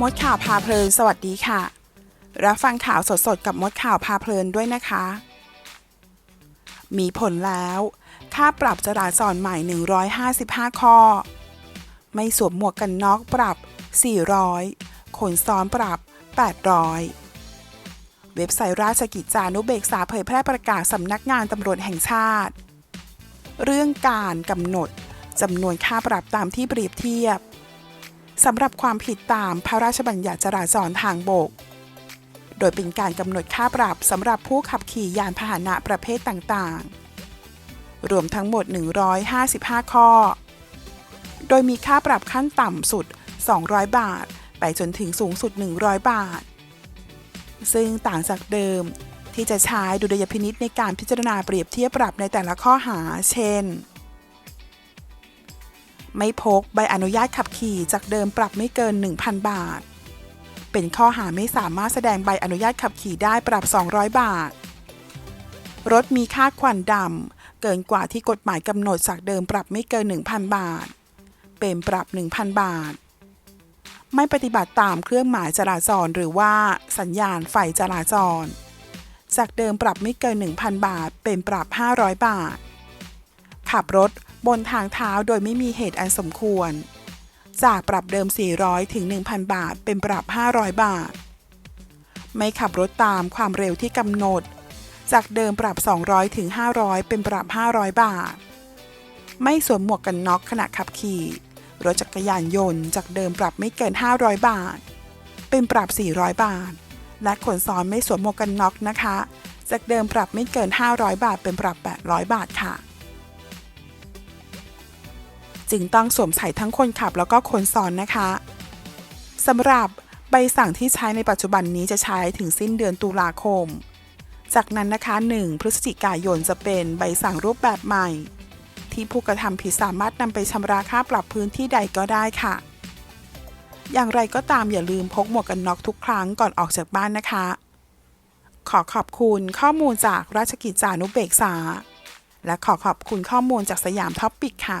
มดข่าวพาเพลิน สวัสดีค่ะ รับฟังข่าวสดๆ กับมดข่าวพาเพลินด้วยนะคะ มีผลแล้ว ค่าปรับจราจรใหม่ 155 ข้อ ไม่สวมหมวกกันน็อกปรับ 400 ขนซ้อนปรับ 800 เว็บไซต์ราชกิจจานุเบกษาเผยแพร่ประกาศสำนักงานตำรวจแห่งชาติ เรื่องการกำหนดจำนวนค่าปรับตามที่เปรียบเทียบ สำหรับความผิดตามพระราชบัญญัติจราจรทางบก โดยเป็นการกำหนดค่าปรับสำหรับผู้ขับขี่ยานพาหนะประเภทต่างๆ รวมทั้งหมด 155 ข้อ โดยมีค่าปรับขั้นต่ำสุด 200 บาท ไปจนถึงสูงสุด 100 บาท ซึ่งต่างจากเดิมที่จะใช้ดุลยพินิษในการพิจารณาเปรียบเทียบปรับในแต่ละข้อหา เช่น ไม่พกใบอนุญาตขับขี่จากเดิมปรับไม่เกิน 1,000 บาท เป็นข้อหาไม่สามารถแสดงใบอนุญาตขับขี่ได้ปรับ 200 บาท รถมีค่าควันดำเกินกว่าที่กฎหมายกำหนดจากเดิมปรับไม่เกิน 1,000 บาท เป็นปรับ 1,000 บาท ไม่ปฏิบัติตามเครื่องหมายจราจรหรือว่าสัญญาณไฟจราจร จากเดิมปรับไม่เกิน 1,000 บาท เป็นปรับ 500 บาท ขับรถบนทางเท้าโดยไม่มีเหตุอันสมควร จากปรับเดิม 400 ถึง 1,000 บาท เป็นปรับ 500 บาท ไม่ขับรถตามความเร็วที่กำหนด จากเดิมปรับ 200 ถึง 500 เป็นปรับ 500 บาท ไม่สวมหมวกกันน็อกขณะขับขี่ รถจักรยานยนต์จากเดิมปรับไม่เกิน 500 บาท เป็นปรับ 400 บาท และขนซ้อนไม่สวมหมวกกันน็อกนะคะ จากเดิมปรับไม่เกิน 500 บาท เป็นปรับ 800 บาทค่ะ จึงต้องสวมใส่ทั้งคนขับแล้วก็คนซ้อนนะคะสำหรับใบสั่งที่ใช้ในปัจจุบันนี้จะใช้ถึงสิ้นเดือนตุลาคม จากนั้นนะคะ 1 พฤศจิกายนจะเป็นใบสั่งรูปแบบใหม่ ที่ผู้กระทำผิดสามารถนำไปชำระค่าปรับพื้นที่ใดก็ได้ค่ะ อย่างไรก็ตามอย่าลืมพกหมวกกันน็อกทุกครั้งก่อนออกจากบ้านนะคะ ขอขอบคุณข้อมูลจากราชกิจจานุเบกษา และขอขอบคุณข้อมูลจากสยามท็อปปิกค่ะ